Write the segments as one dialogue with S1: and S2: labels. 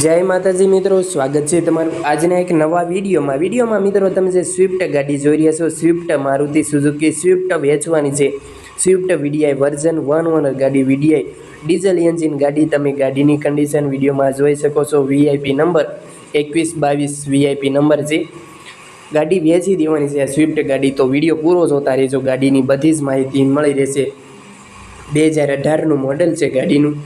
S1: જય માતાજી મિત્રો, સ્વાગત છે તમારું આજના એક નવા વિડીયોમાં. વિડીયોમાં મિત્રો, તમે જે સ્વિફ્ટ ગાડી જોઈ રહ્યા છો સ્વિફ્ટ મારુતિ સુઝુકી સ્વિફ્ટ વેચવાની છે. Swift VDI version one owner ગાડી વીડીઆઈ ડીઝલ એન્જિન ગાડી, તમે ગાડીની કન્ડિશન વિડીયોમાં જોઈ શકો છો. વીઆઈપી નંબર એકવીસ બાવીસ વીઆઈપી નંબર છે. ગાડી વેચી દેવાની છે સ્વિફ્ટ ગાડી. તો વીડિયો પૂરો જોતા રહેજો. ગાડીની બધી જ માહિતી મળી રહેશે. બે હજાર અઢારનું મોડલ છે ગાડીનું.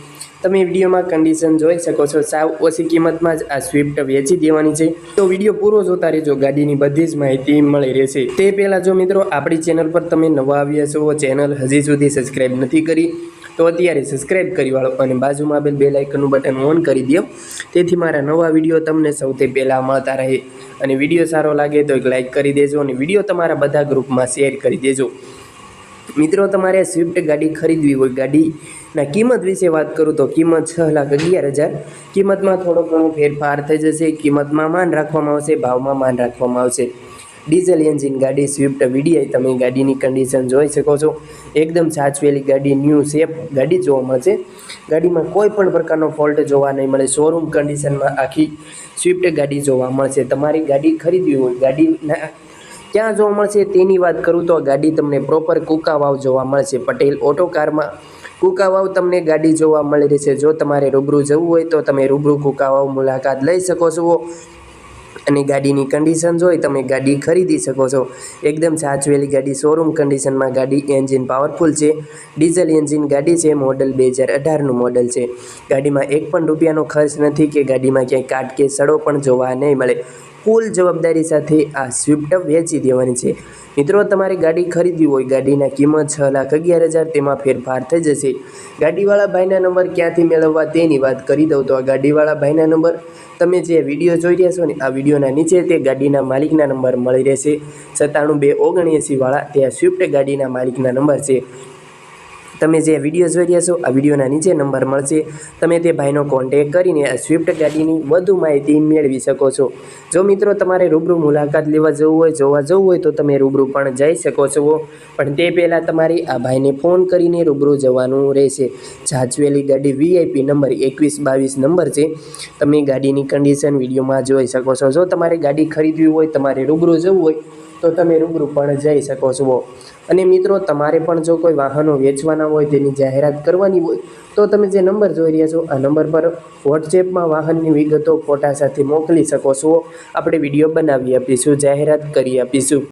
S1: તમે વિડીયોમાં કન્ડિશન જોઈ શકો છો. સાવ ઓછી કિંમતમાં જ આ સ્વિફ્ટ વેચી દેવાની છે. તો વીડિયો પૂરો જોતા રહેજો. ગાડીની બધી જ માહિતી મળી રહેશે. તે પહેલાં જો મિત્રો, આપણી ચેનલ પર તમે નવા આવ્યા છો ચેનલ હજી સુધી સબસ્ક્રાઈબ નથી કરી, તો અત્યારે સબસ્ક્રાઈબ કરી વાળો અને બાજુમાં આપેલ બે લાઇકનનું બટન ઓન કરી દો તેથી મારા નવા વીડિયો તમને સૌથી પહેલાં મળતા રહે. અને વીડિયો સારો લાગે તો એક લાઇક કરી દેજો અને વીડિયો તમારા બધા ગ્રુપમાં શેર કરી દેજો. મિત્રો, તમારે સ્વિફ્ટ ગાડી ખરીદવી હોય ગાડીના કિંમત વિશે વાત કરું તો કિંમત છ લાખ અગિયાર હજાર. કિંમતમાં થોડો ઘણો ફેરફાર થઈ જશે. કિંમતમાં માન રાખવામાં આવશે, ભાવમાં માન રાખવામાં આવશે. ડીઝલ એન્જિન ગાડી સ્વિફ્ટ વીડીઆઈ તમે ગાડીની કન્ડિશન જોઈ શકો છો. એકદમ સાચવેલી ગાડી ન્યૂ સેફ ગાડી જોવા મળશે. ગાડીમાં કોઈ પણ પ્રકારનો ફોલ્ટ જોવા નહીં મળે. શોરૂમ કન્ડિશનમાં આખી સ્વિફ્ટ ગાડી જોવા મળશે. તમારી ગાડી ખરીદવી હોય, ગાડીના ક્યાં જોવા મળશે તેની વાત કરું તો આ ગાડી તમને પ્રોપર કુકાવાવ જોવા મળશે. પટેલ ઓટો કારમાં કુકાવાવ તમને ગાડી જોવા મળી રહેશે. જો તમારે રૂબરૂ જવું હોય તો તમે રૂબરૂ કુકાવાવ મુલાકાત લઈ શકો છો. અને ગાડીની કન્ડિશન જોઈ તમે ગાડી ખરીદી શકો છો. એકદમ સાચવેલી ગાડી શોરૂમ કન્ડિશનમાં ગાડી એન્જિન પાવરફુલ છે. ડીઝલ એન્જિન ગાડી છે મોડલ બે હજાર અઢારનું મોડલ છે. ગાડીમાં એક પણ રૂપિયાનો ખર્ચ નથી કે ગાડીમાં ક્યાંય કાટ કે સડો પણ જોવા નહીં મળે. ફૂલ જવાબદારી સાથે આ સ્વિફ્ટ વેચી દેવાની છે. મિત્રો, તમારે ગાડી ખરીદવી હોય, ગાડીના કિંમત છ લાખ અગિયાર હજાર, તેમાં ફેરફાર થઈ જશે. ગાડીવાળા ભાઈના નંબર ક્યાંથી મેળવવા તેની વાત કરી દઉં તો આ ગાડીવાળા ભાઈના નંબર તમે જે વીડિયો જોઈ રહ્યા છો ને, આ વિડીયોના નીચે તે ગાડીના માલિકના નંબર મળી રહેશે. સત્તાણું બે ઓગણએંસીવાળા તે આ સ્વિફ્ટ ગાડીના માલિકના નંબર છે. તમે જે વીડિયો જોઈ રહ્યા છો, આ વિડીયોના નીચે નંબર મળશે. તમે તે ભાઈનો કોન્ટેક કરીને સ્વિફ્ટ ગાડીની વધુ માહિતી મેળવી શકો છો. જો મિત્રો તમારે રૂબરૂ મુલાકાત લેવા જવું હોય, જોવા જવું હોય તો તમે રૂબરૂ પણ જઈ શકો છો. પણ તે પહેલાં તમારે આ ભાઈને ફોન કરીને રૂબરૂ જવાનું રહેશે. જાચવેલી ગાડી વીઆઈપી નંબર એકવીસ બાવીસ નંબર છે. તમે ગાડીની કન્ડિશન વિડીયોમાં જોઈ શકો છો. જો તમારે ગાડી ખરીદવી હોય, તમારે રૂબરૂ જવું હોય તો તમે રૂબરૂ પણ જઈ શકો છો. અને મિત્રો, તમારે પણ જો કોઈ વાહનો વેચવાના હોય, તેની જાહેરાત કરવાની હોય, તો તમે જે નંબર જોઈ રહ્યા છો, આ નંબર પર વોટ્સએપમાં વાહનની વિગતો ફોટા સાથે મોકલી શકો છો. આપણે વીડિયો બનાવી આપીશું, જાહેરાત કરી આપીશું.